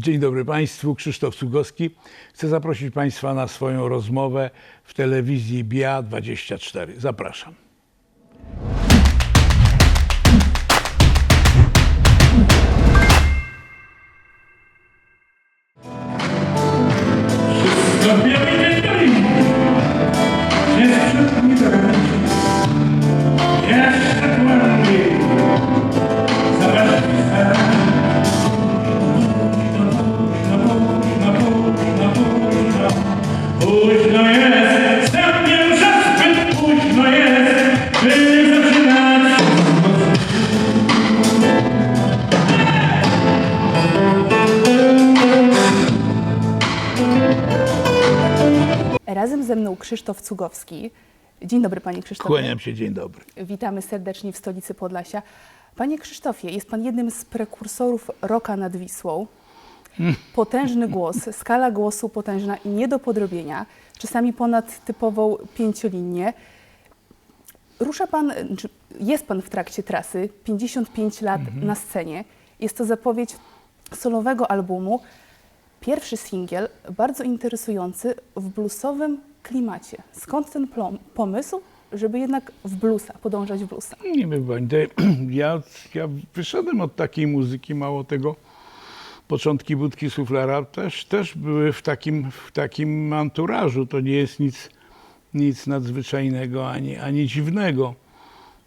Dzień dobry Państwu, Krzysztof Cugowski. Chcę zaprosić Państwa na swoją rozmowę w telewizji BIA24. Zapraszam. Krzysztof Cugowski. Dzień dobry Panie Krzysztofie. Kłaniam się, dzień dobry. Witamy serdecznie w stolicy Podlasia. Panie Krzysztofie, jest Pan jednym z prekursorów roka nad Wisłą. Potężny głos, skala głosu potężna i nie do podrobienia, czasami ponad typową pięciolinię. Rusza Pan, czy jest Pan w trakcie trasy, 55 lat na scenie. Jest to zapowiedź solowego albumu. Pierwszy singiel, bardzo interesujący w bluesowym klimacie. Skąd ten plom, pomysł, żeby jednak w bluesa, podążać w bluesa? Nie wiem, to ja, ja wyszedłem od takiej muzyki, mało tego. Początki Budki Suflera też, też były w takim, w takim anturażu. To nie jest nic, nic nadzwyczajnego ani, ani dziwnego.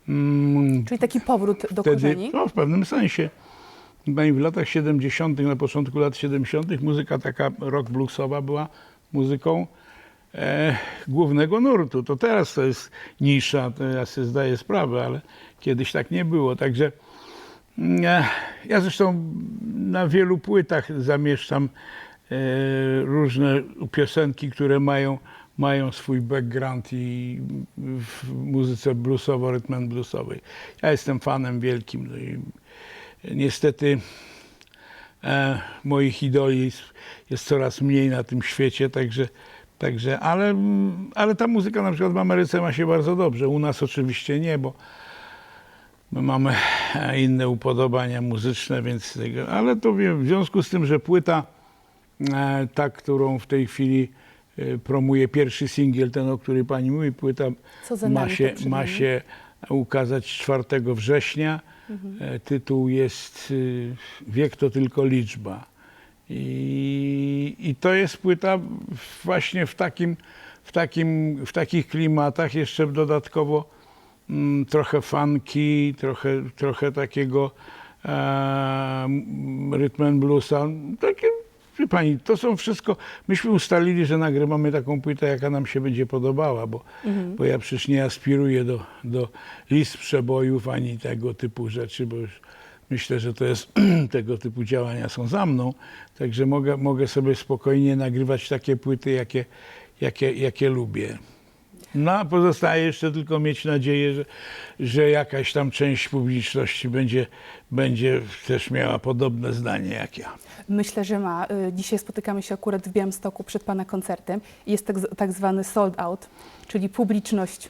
Mm, Czyli taki powrót do wtedy, korzeni? no, w pewnym sensie. W latach 70., na początku lat 70., muzyka taka rock bluesowa była muzyką e, głównego nurtu. To teraz to jest nisza, ja sobie zdaję sprawę, ale kiedyś tak nie było. Także mm, e, ja zresztą na wielu płytach zamieszczam e, różne piosenki, które mają, mają swój background i w muzyce bluesowo-rytm bluesowej. Ja jestem fanem wielkim. No i niestety e, moich idoli jest, jest coraz mniej na tym świecie, także, także ale, ale ta muzyka na przykład w Ameryce ma się bardzo dobrze. U nas oczywiście nie, bo my mamy e, inne upodobania muzyczne, więc tego, ale to wie- w związku z tym, że płyta, e, ta, którą w tej chwili e, promuje pierwszy singiel, ten, o której pani mówi, płyta ma się, ma się ukazać 4 września. E, Tytuł jest y, Wiek to tylko liczba. I, I to jest płyta właśnie w takim, w takim, w takich klimatach, jeszcze dodatkowo mm, trochę funky, trochę, trochę takiego e, rytm and bluesa. Takie, wie pani, to są wszystko. Myśmy ustalili, że nagrywamy taką płytę, jaka nam się będzie podobała, bo, bo ja przecież nie aspiruję do, do list przebojów ani tego typu rzeczy, bo już myślę, że to jest tego typu działania są za mną. Także mogę, mogę sobie spokojnie nagrywać takie płyty, jakie, jakie, jakie lubię. No, pozostaje jeszcze tylko mieć nadzieję, że, że jakaś tam część publiczności będzie, będzie też miała podobne zdanie jak ja. Myślę, że ma. Y, Dzisiaj spotykamy się akurat w Białymstoku przed Pana koncertem. Jest tak, tak zwany sold out, czyli publiczność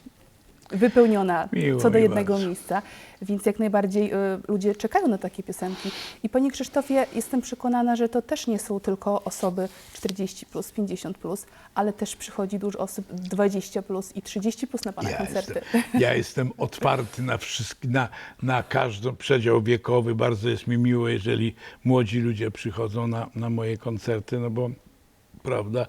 wypełniona Miło co do jednego bardzo. miejsca, więc jak najbardziej y, ludzie czekają na takie piosenki. I Panie Krzysztofie, jestem przekonana, że to też nie są tylko osoby 40+, plus, 50+, plus, ale też przychodzi dużo osób 20+, plus i 30+, plus na Pana Ja koncerty. jestem, ja jestem otwarty na, wszystk, na, na każdy przedział wiekowy. Bardzo jest mi miło, jeżeli młodzi ludzie przychodzą na, na moje koncerty, no bo prawda,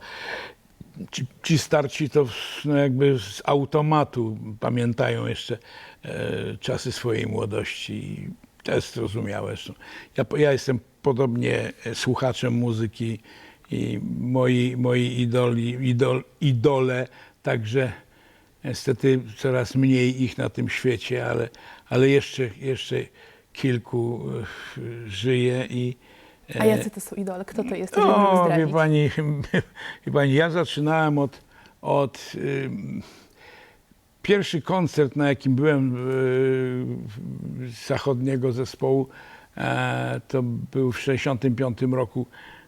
ci, ci starci to no jakby z automatu pamiętają jeszcze e, czasy swojej młodości. To jest zrozumiałe. Ja, ja jestem podobnie e, słuchaczem muzyki i moi, moi idoli, idol, idole także Niestety coraz mniej ich na tym świecie, ale, ale jeszcze, jeszcze kilku e, żyje i A jacy to są idole? Kto to jest? Jeżeli no, wie pani, wie pani, ja zaczynałem od, od pierwszy koncert, na jakim byłem y, z zachodniego zespołu, e, to był w 65 roku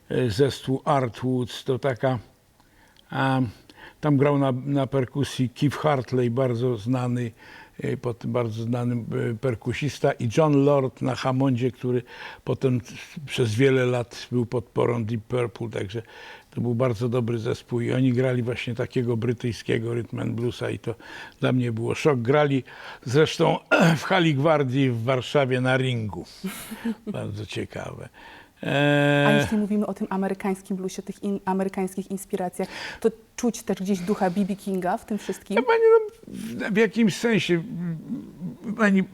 e, zespół Artwoods, to taka tam grał na, na perkusji Keith Hartley, bardzo znany y, potem bardzo znany y, perkusista i John Lord na Hammondzie, który potem przez wiele lat był podporą Deep Purple, także to był bardzo dobry zespół i oni grali właśnie takiego brytyjskiego rhythm and bluesa i to dla mnie było szok. Grali zresztą w Hali Gwardii w Warszawie na ringu. Bardzo ciekawe. A Eee, jeśli mówimy o tym amerykańskim bluesie, tych in, amerykańskich inspiracjach, to czuć też gdzieś ducha B.B. Kinga w tym wszystkim? Chyba nie, no, w jakimś sensie. Pani,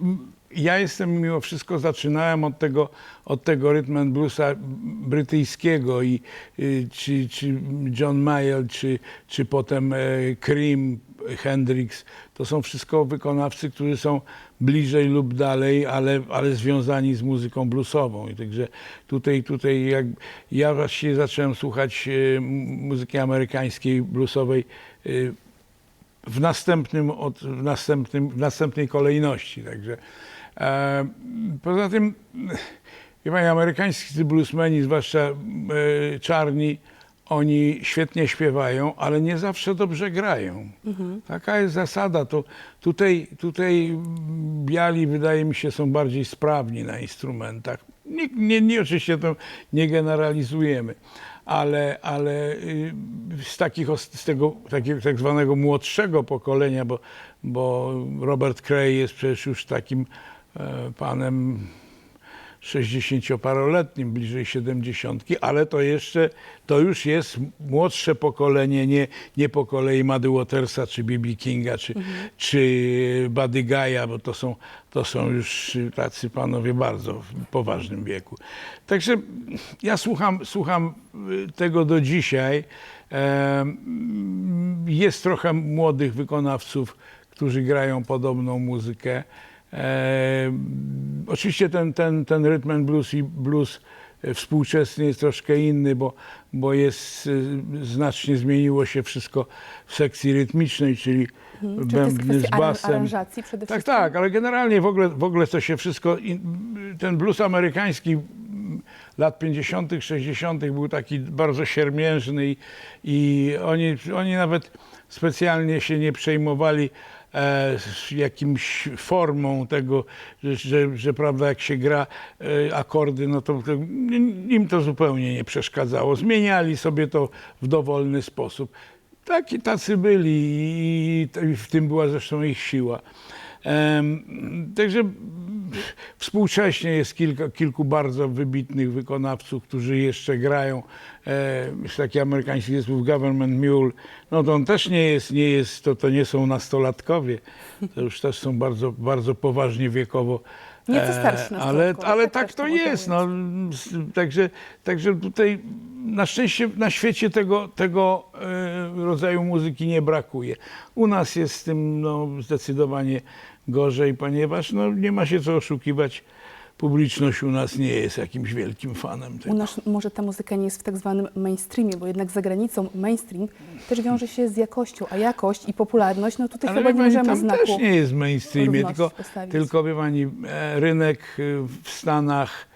ja jestem mimo wszystko, zaczynałem od tego, od tego rhythm and bluesa brytyjskiego i y, czy, czy John Mayall, czy, czy potem e, Cream, Hendrix, to są wszystko wykonawcy, którzy są bliżej lub dalej, ale, ale związani z muzyką bluesową. I także tutaj, tutaj jak ja właściwie zacząłem słuchać m- muzyki amerykańskiej, bluesowej y, w następnym, od, w następnym, w następnej kolejności. Także poza tym, wie pani, amerykańscy bluesmeni, zwłaszcza e, czarni, oni świetnie śpiewają, ale nie zawsze dobrze grają. Taka jest zasada. To tutaj, tutaj biali, wydaje mi się, są bardziej sprawni na instrumentach. Nie, nie, nie oczywiście to nie generalizujemy, ale, ale y, z, takich, z tego takiego tak zwanego młodszego pokolenia, bo, bo Robert Cray jest przecież już takim e, panem 60-paroletnim, bliżej 70, ale to jeszcze, to już jest młodsze pokolenie, nie, nie po kolei Muddy Watersa, czy B.B. Kinga, czy, czy Buddy Guy'a, bo to są, to są już tacy panowie bardzo w poważnym wieku. Także ja słucham, słucham y, tego do dzisiaj. Jest trochę młodych wykonawców, którzy grają podobną muzykę. E, oczywiście ten, ten, ten rhythm and blues i blues e, współczesny jest troszkę inny, bo, bo jest, e, znacznie zmieniło się wszystko w sekcji rytmicznej, czyli Czy Mhm. bębny z basem. Tak, tak, ale generalnie w ogóle, w ogóle to się wszystko, ten blues amerykański lat 50., 60. był taki bardzo siermiężny i, i oni, oni nawet specjalnie się nie przejmowali e, jakimś formą tego, że, że, że prawda, jak się gra e, akordy, no to, to im to zupełnie nie przeszkadzało. Zmieniali sobie to w dowolny sposób. Taki, tacy byli i i w tym była zresztą ich siła. Także współcześnie jest kilka, kilku bardzo wybitnych wykonawców, którzy jeszcze grają. E, Jest taki amerykański zespół Government Mule. No to on też nie jest, nie jest to, to nie są nastolatkowie. To już też są bardzo, bardzo poważnie wiekowo. Nieco E, starsi ale, ale tak tak też to jest. No, także, także tutaj na szczęście na świecie tego, tego e, rodzaju muzyki nie brakuje. U nas jest z tym no, zdecydowanie gorzej, ponieważ no, nie ma się co oszukiwać. Publiczność u nas nie jest jakimś wielkim fanem U tego. nas może ta muzyka nie jest w tak zwanym mainstreamie, bo jednak za granicą mainstream też wiąże się z jakością, a jakość i popularność, no tutaj Ale chyba nie pani, możemy tam znaku. też nie jest w mainstreamie, tylko, postawić. tylko wie pani, e, rynek e, w Stanach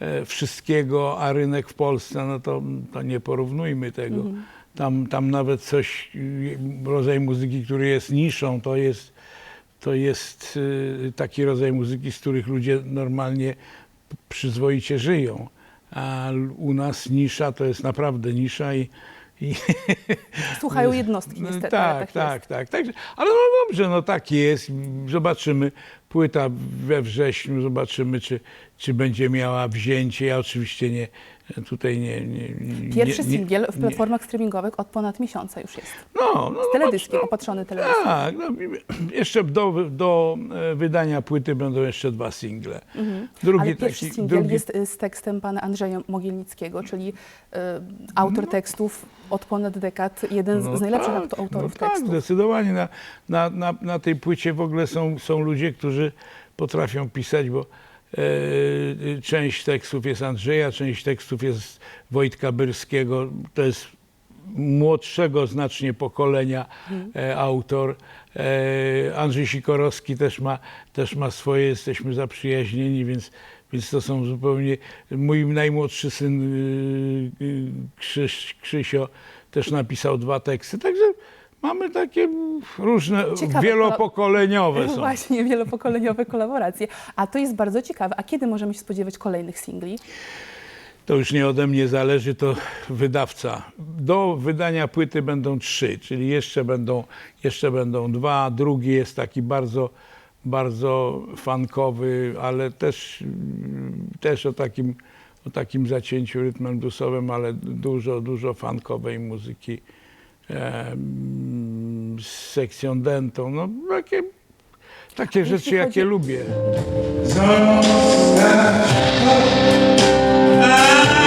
e, wszystkiego, a rynek w Polsce, no to, to nie porównujmy tego. Mhm. Tam, tam nawet coś, y, rodzaj muzyki, który jest niszą, to jest, to jest y, taki rodzaj muzyki, z których ludzie normalnie przyzwoicie żyją. A u nas nisza to jest naprawdę nisza i, i Słuchają jednostki no, niestety, tak, tak, tak, tak, ale no dobrze, no tak jest. Zobaczymy. Płyta we wrześniu, zobaczymy, czy, czy będzie miała wzięcie. Ja oczywiście nie, tutaj nie. nie, nie Pierwszy nie, singiel w nie- platformach streamingowych od ponad miesiąca już jest. No, no, Z teledyskiem, no, opatrzony teledyskiem. tak, no, jeszcze do, do e, wydania płyty będą jeszcze dwa single. Drugi Ale pierwszy taki, singiel drugi, jest y, z tekstem pana Andrzeja Mogielnickiego, czyli y, autor tekstów od ponad dekad, jeden z, No z najlepszych tak, auto- autorów no tak, tekstów. zdecydowanie. Na, na, na, na tej płycie w ogóle są, są ludzie, którzy potrafią pisać, bo część tekstów jest Andrzeja, część tekstów jest Wojtka Byrskiego. To jest młodszego znacznie pokolenia e, autor. E, Andrzej Sikorowski też ma, też ma swoje, jesteśmy zaprzyjaźnieni, więc, więc to są zupełnie... Mój najmłodszy syn y, y, Krzyś, Krzysio też napisał dwa teksty, także mamy takie różne, Ciekawe, wielopokoleniowe są. Właśnie, wielopokoleniowe kolaboracje. A to jest bardzo ciekawe. A kiedy możemy się spodziewać kolejnych singli? To już nie ode mnie zależy, to wydawca. Do wydania płyty będą trzy, czyli jeszcze będą, jeszcze będą dwa. Drugi jest taki bardzo, bardzo fankowy, ale też, też o takim, o takim zacięciu rytmem dusowym, ale dużo, dużo fankowej muzyki z sekcją dentą. No, takie, takie rzeczy, chodzi- jakie lubię. Musi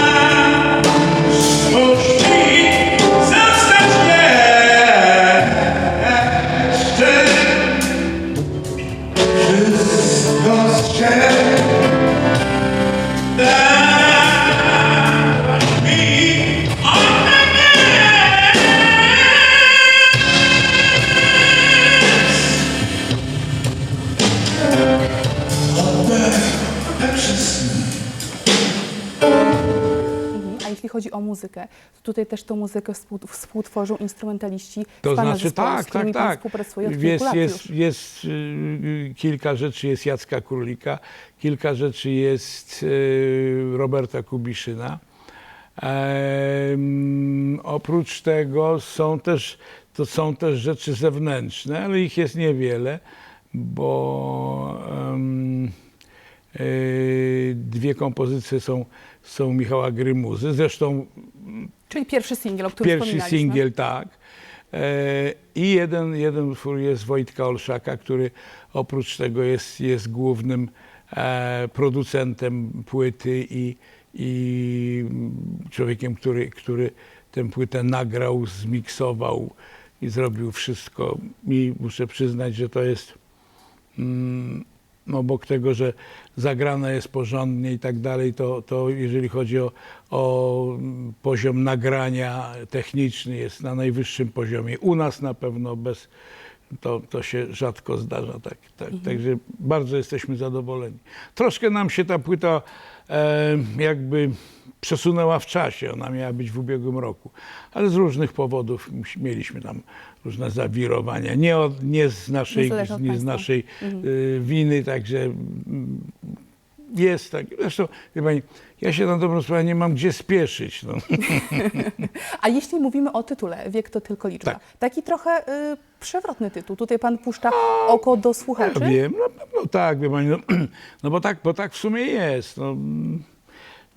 chodzi o muzykę, to tutaj też tą muzykę współ, współtworzą instrumentaliści To z Pana znaczy zespołu, tak, z którymi tak, Pan tak. współpracuje od kilku Jest, lat jest, już. jest y, kilka rzeczy jest Jacka Królika, kilka rzeczy jest y, Roberta Kubiszyna. Oprócz tego są też, to są też rzeczy zewnętrzne, ale ich jest niewiele, bo y, dwie kompozycje są, są Michała Grymuzy. Zresztą Czyli pierwszy singiel, o którym Pierwszy singiel, tak. E, I jeden, jeden utwór jest Wojtka Olszaka, który oprócz tego jest, jest głównym e, producentem płyty i, i człowiekiem, który, który tę płytę nagrał, zmiksował i zrobił wszystko. I muszę przyznać, że to jest mm, obok tego, że zagrane jest porządnie i tak dalej, to, to jeżeli chodzi o, o poziom nagrania techniczny jest na najwyższym poziomie. U nas na pewno bez, to, to się rzadko zdarza. Tak, tak, Także bardzo jesteśmy zadowoleni. Troszkę nam się ta płyta e, jakby przesunęła w czasie. Ona miała być w ubiegłym roku, ale z różnych powodów mieliśmy tam różne zawirowania. Nie, od, nie z naszej, nie z naszej y, winy, także mm, jest tak. Zresztą, wie pani, ja się na dobrą sprawę nie mam gdzie spieszyć. No. A jeśli mówimy o tytule, wiek to tylko liczba. Tak. Taki trochę y, przewrotny tytuł. Tutaj pan puszcza oko do słuchaczy. Ja wiem, no, no tak, wie pani, no, no bo, tak, bo tak w sumie jest. No,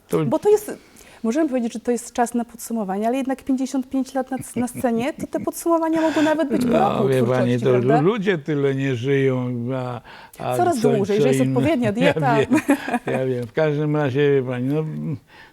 to, Bo to jest, możemy powiedzieć, że to jest czas na podsumowanie, ale jednak 55 lat na, na scenie, to te podsumowania mogą nawet być po no, roku wie pani, to prawda? ludzie tyle nie żyją. A, a Coraz co- dłużej, co że jest odpowiednia dieta. Ja wiem, ja wiem. W każdym razie, wie pani, no,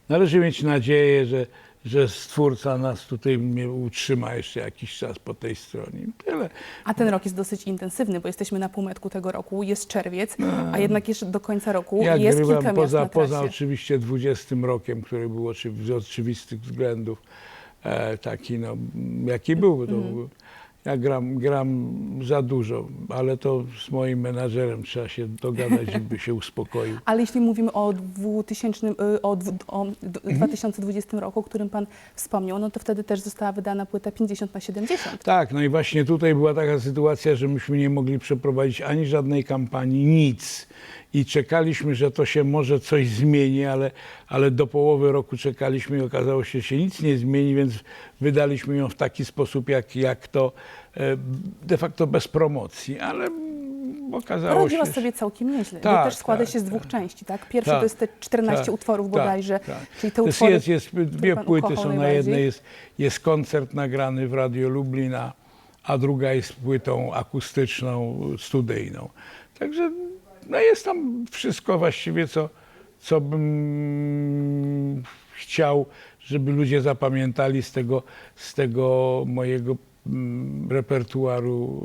należy mieć nadzieję, że, że Stwórca nas tutaj mnie utrzyma jeszcze jakiś czas po tej stronie. Tyle. A ten rok jest dosyć intensywny, bo jesteśmy na półmetku tego roku, jest czerwiec, a jednak jeszcze do końca roku Ja jest grywam kilka miast poza, na trasie. poza oczywiście 20 rokiem, który był oczywi- z oczywistych względów e, taki, no, jaki był. To, Mhm. był- Ja gram, gram za dużo, ale to z moim menadżerem trzeba się dogadać, żeby się uspokoił. Ale jeśli mówimy o, 2000, y, o, o d- Mhm. 2020 roku, o którym Pan wspomniał, no to wtedy też została wydana płyta 50 na 70. Tak, no i właśnie tutaj była taka sytuacja, że myśmy nie mogli przeprowadzić ani żadnej kampanii, nic. I czekaliśmy, że to się może coś zmieni, ale, ale do połowy roku czekaliśmy i okazało się, że się nic nie zmieni, więc wydaliśmy ją w taki sposób, jak, jak to de facto bez promocji, ale okazało Poradziła się. sobie całkiem nieźle, bo Tak, też składa tak, się z dwóch części, tak? Pierwszy Tak, to jest te 14 tak, utworów bodajże, tak, tak. czyli te utwory, jest, jest, dwie płyty są na jednej, jest, jest koncert nagrany w Radio Lublina, a druga jest płytą akustyczną, studyjną. Także no jest tam wszystko właściwie, co, co bym chciał, żeby ludzie zapamiętali z tego, z tego mojego repertuaru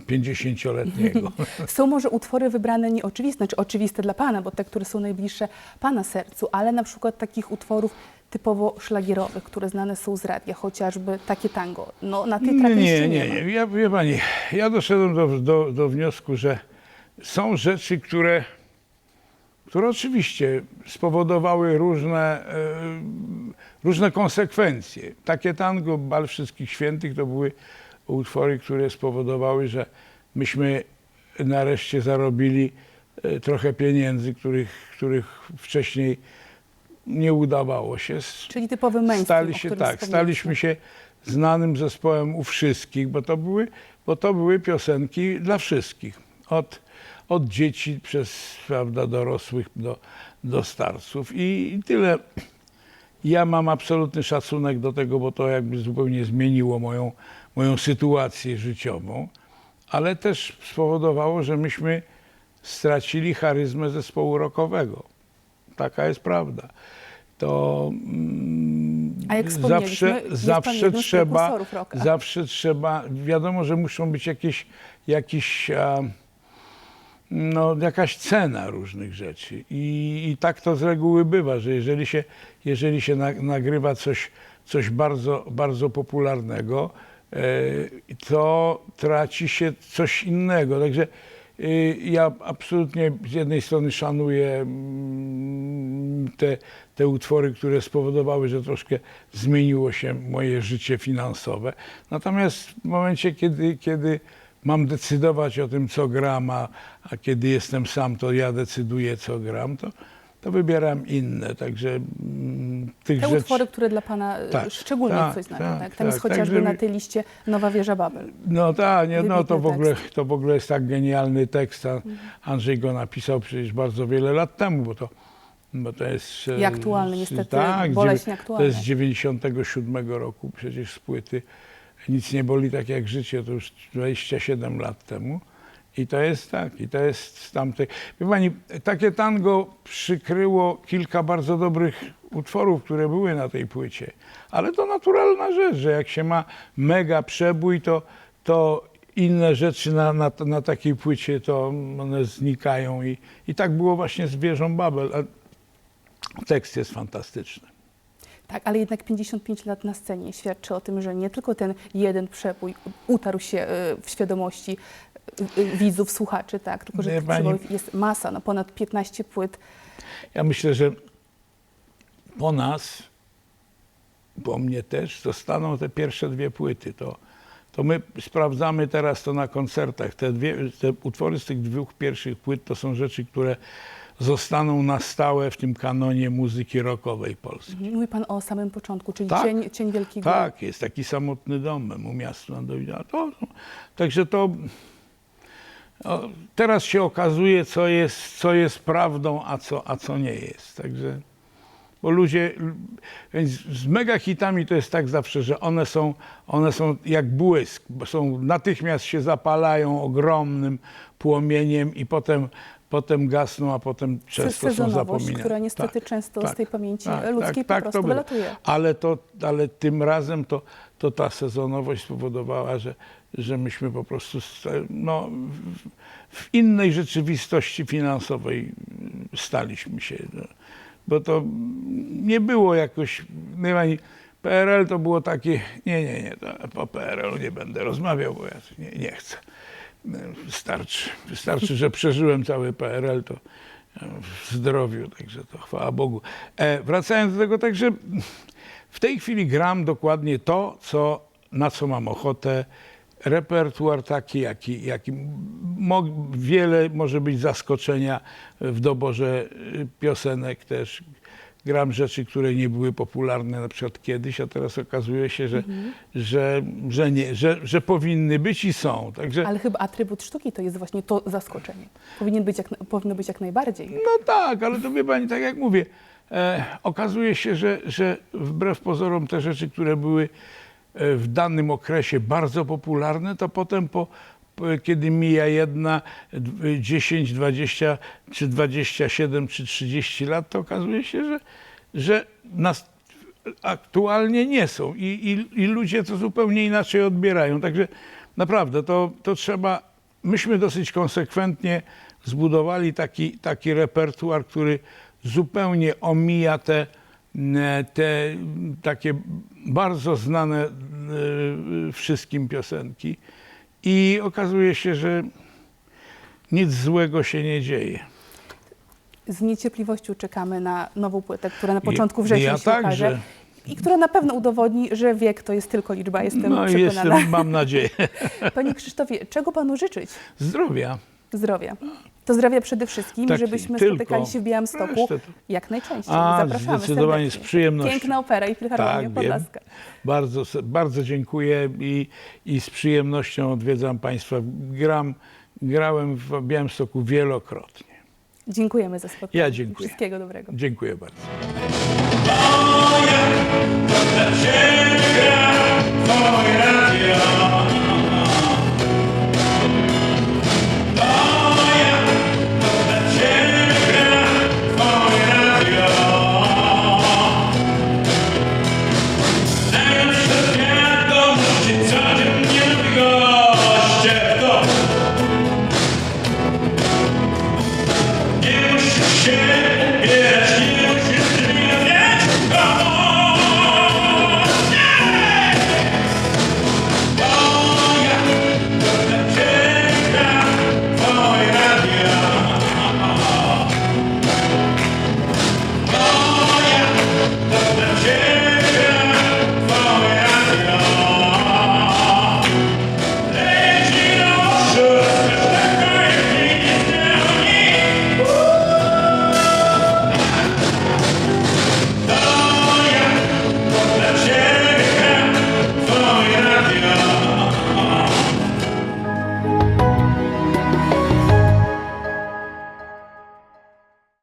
y, 50-letniego. Są może utwory wybrane nieoczywiste, znaczy oczywiste dla Pana, bo te, które są najbliższe Pana sercu, ale na przykład takich utworów typowo szlagierowych, które znane są z radia, chociażby takie tango. No na tej Nie, nie, nie, nie, nie. Ja, wie pani, ja doszedłem do, do, do wniosku, że są rzeczy, które, które oczywiście spowodowały różne, e, różne konsekwencje. Takie tango Bal Wszystkich Świętych to były utwory, które spowodowały, że myśmy nareszcie zarobili e, trochę pieniędzy, których, których wcześniej nie udawało się. Czyli typowy mainstream, Stali się, tak, staliśmy się znanym zespołem u wszystkich, bo to były, bo to były piosenki dla wszystkich. Od, od dzieci przez prawda, dorosłych do, do starców. I, I tyle. Ja mam absolutny szacunek do tego, bo to jakby zupełnie zmieniło moją, moją sytuację życiową, ale też spowodowało, że myśmy stracili charyzmę zespołu rockowego. Taka jest prawda. To mm, zawsze, zawsze trzeba, zawsze trzeba, wiadomo, że muszą być jakieś, jakieś a, no, jakaś cena różnych rzeczy. I, I tak to z reguły bywa, że jeżeli się, jeżeli się na, nagrywa coś, coś bardzo, bardzo popularnego, e, to traci się coś innego. Także y, ja absolutnie z jednej strony szanuję mm, te, te utwory, które spowodowały, że troszkę zmieniło się moje życie finansowe. Natomiast w momencie, kiedy, kiedy mam decydować o tym, co gram, a, a kiedy jestem sam, to ja decyduję, co gram, to, to wybieram inne. Także mm, tych Te rzeczy... utwory, które dla Pana e, Tak, szczególnie tak, coś znaczą. tak, Tak, Tam jest tak, chociażby także na tej liście Nowa Wieża Babel. No tak, nie, no to w, ogóle, tekst. to w ogóle jest tak genialny tekst. A Andrzej go napisał przecież bardzo wiele lat temu, bo to, bo to jest... e, I aktualny, niestety, tak, boleśnie dziewię- To aktualny. jest z 97 roku przecież z płyty Nic nie boli tak jak życie, to już 27 lat temu. I to jest tak, i to jest z tamtej... Wie pani, takie tango przykryło kilka bardzo dobrych utworów, które były na tej płycie. Ale to naturalna rzecz, że jak się ma mega przebój, to, to inne rzeczy na, na, na takiej płycie, to one znikają. I, I tak było właśnie z Wieżą Babel. A tekst jest fantastyczny. Tak, ale jednak 55 lat na scenie świadczy o tym, że nie tylko ten jeden przebój utarł się e, w świadomości e, e, widzów, słuchaczy, tak, tylko że pani- jest masa, no ponad 15 płyt. Ja myślę, że po nas, po mnie też, zostaną te pierwsze dwie płyty. To, to my sprawdzamy teraz to na koncertach. Te, dwie, te utwory z tych dwóch pierwszych płyt to są rzeczy, które zostaną na stałe w tym kanonie muzyki rockowej polskiej. Mówi Pan o samym początku, czyli Tak. cień, cień Wielkiego. Tak, jest taki samotny dom u miastu Nadowida. To, także to o, teraz się okazuje, co jest, co jest prawdą, a co, a co nie jest. Także, bo ludzie, więc z mega hitami to jest tak zawsze, że one są, one są jak błysk, bo są, natychmiast się zapalają ogromnym płomieniem i potem, potem gasną, a potem często są zapominane. która niestety często z tej pamięci ludzkiej po prostu wylatuje. Ale, to, ale tym razem to, to ta sezonowość spowodowała, że, że myśmy po prostu no, w, innej rzeczywistości finansowej staliśmy się. No. Bo to nie było jakoś, nie pani, PRL to było takie, nie, nie, nie, to po PRL-u nie będę rozmawiał, bo ja nie, nie chcę. Wystarczy, wystarczy, że przeżyłem cały PRL, to w zdrowiu, także to chwała Bogu. E, wracając do tego, także w tej chwili gram dokładnie to, co, na co mam ochotę. Repertuar taki, jaki, jaki mo, wiele może być zaskoczenia w doborze y, piosenek też. Gram rzeczy, które nie były popularne na przykład kiedyś, a teraz okazuje się, że, że, że, nie, że, że powinny być i są. Także, Ale chyba atrybut sztuki to jest właśnie to zaskoczenie. Powinien być jak, powinno być jak najbardziej. No tak, ale to wie pani, tak jak mówię, e, okazuje się, że, że wbrew pozorom te rzeczy, które były e, w danym okresie bardzo popularne, to potem po, po, kiedy mija jedna, d- 10, 20, czy 27, czy 30 lat, to okazuje się, że, że nas aktualnie nie są i, i, i ludzie to zupełnie inaczej odbierają. Także naprawdę to, to trzeba. Myśmy dosyć konsekwentnie zbudowali taki, taki repertuar, który zupełnie omija te, te takie bardzo znane e, wszystkim piosenki. I okazuje się, że nic złego się nie dzieje. Z niecierpliwością czekamy na nową płytę, która na początku września ja się także. i która na pewno udowodni, że wiek to jest tylko liczba. Jestem No przekonana. jestem, mam nadzieję, Panie Krzysztofie, czego panu życzyć? zdrowia. Zdrowia. To zdrowia przede wszystkim, Tak, żebyśmy tylko. spotykali się w Białymstoku Resztę to- jak najczęściej. A, Zapraszamy zdecydowanie, serdecznie. z przyjemnością. Piękna opera i Filharmonia Tak, wiem. Bardzo, bardzo dziękuję i, i z przyjemnością odwiedzam Państwa. Gram, grałem w Białymstoku wielokrotnie. Dziękujemy za spotkanie. Ja dziękuję. Wszystkiego dobrego. Dziękuję bardzo. Dla Ciebie gra Twoje radio